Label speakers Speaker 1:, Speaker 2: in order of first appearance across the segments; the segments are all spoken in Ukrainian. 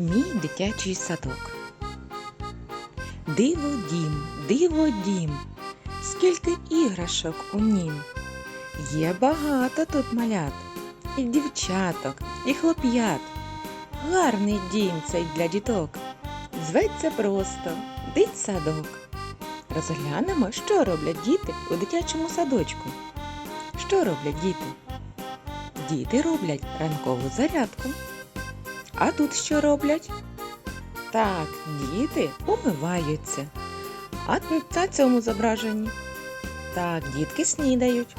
Speaker 1: Мій дитячий садок. Диво дім, диво дім, скільки іграшок у нім. Є багато тут малят, і дівчаток, і хлоп'ят. Гарний дім цей для діток. Зветься просто дитсадок. Розглянемо, що роблять діти у дитячому садочку. Що роблять діти? Діти роблять ранкову зарядку. А тут що роблять? Так, діти умиваються. А на цьому зображенні. Так, дітки снідають.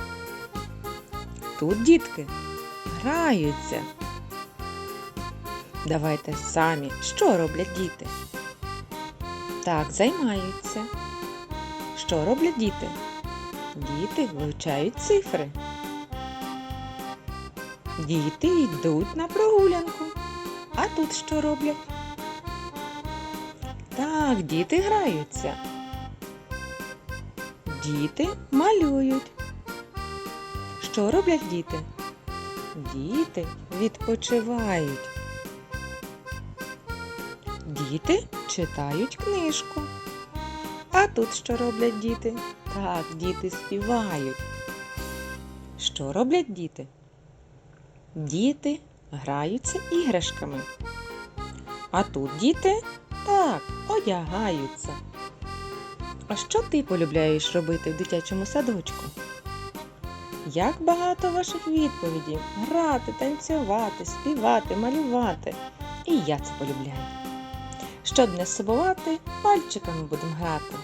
Speaker 1: Тут дітки граються. Давайте самі, що роблять діти? Так, займаються. Що роблять діти? Діти вивчають цифри. Діти йдуть на прогулянку. А тут що роблять? Так, діти граються. Діти малюють. Що роблять діти? Діти відпочивають. Діти читають книжку. А тут що роблять діти? Так, діти співають. Що роблять діти? Діти граються іграшками. А тут діти так одягаються. А що ти полюбляєш робити в дитячому садочку? Як багато ваших відповідей грати, танцювати, співати, малювати. І я це полюбляю. Щоб не сумувати, пальчиками будемо грати.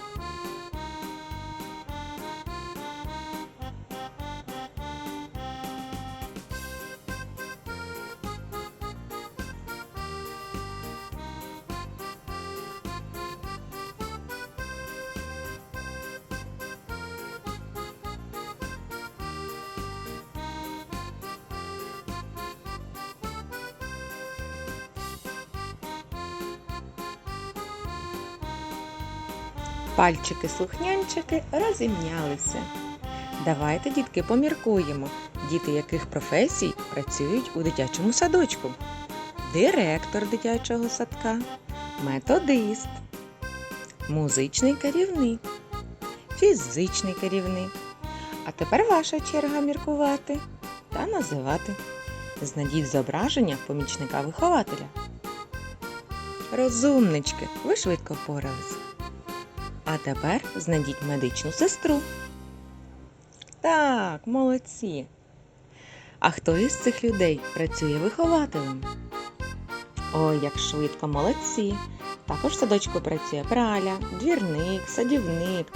Speaker 1: Пальчики-слухнянчики розімнялися. Давайте, дітки, поміркуємо, діти яких професій працюють у дитячому садочку. Директор дитячого садка, методист, музичний керівник, фізичний керівник. А тепер ваша черга міркувати та називати. Знайдіть зображення помічника вихователя. Розумнички, ви швидко впорались. А тепер знайдіть медичну сестру. Так, молодці. А хто із цих людей працює вихователем? Ой, як швидко, молодці. Також в садочку працює праля, двірник, садівник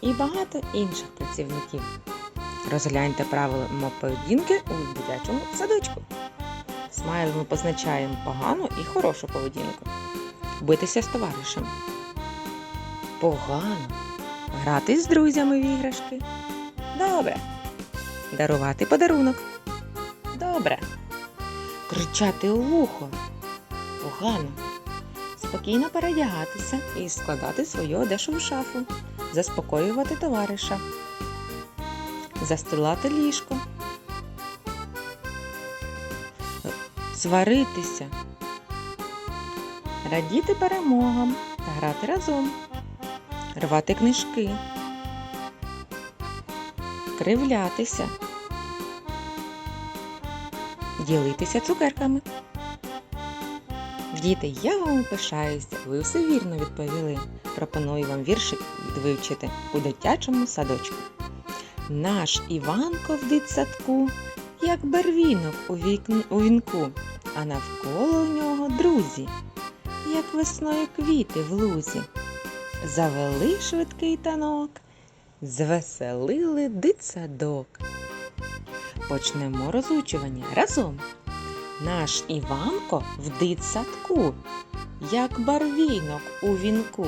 Speaker 1: і багато інших працівників. Розгляньте правила поведінки у дитячому садочку. Смайлами позначаємо погану і хорошу поведінку. Битися з товаришем. Погано. Грати з друзями в іграшки. Добре. Дарувати подарунок. Добре. Кричати у вухо. Погано. Спокійно передягатися і складати свою одежу в шафу. Заспокоювати товариша. Застилати ліжко. Сваритися. Радіти перемогам та грати разом рвати книжки, кривлятися, ділитися цукерками. Діти, я вам пишаюся, ви все вірно відповіли. Пропоную вам віршик вивчити у дитячому садочку. Наш Іванко в дитсадку, як барвінок у, у вінку, а навколо у нього друзі, як весною квіти в лузі. Завели швидкий танок, звеселили дитсадок. Почнемо розучування разом. Наш Іванко в дитсадку, як барвінок у вінку,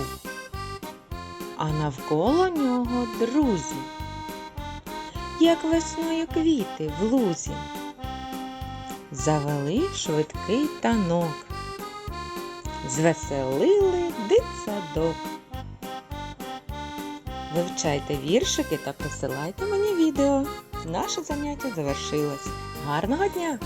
Speaker 1: а навколо нього друзі, як весною квіти в лузі. Завели швидкий танок, звеселили дитсадок. Вивчайте віршики та присилайте мені відео. Наше заняття завершилось. Гарного дня!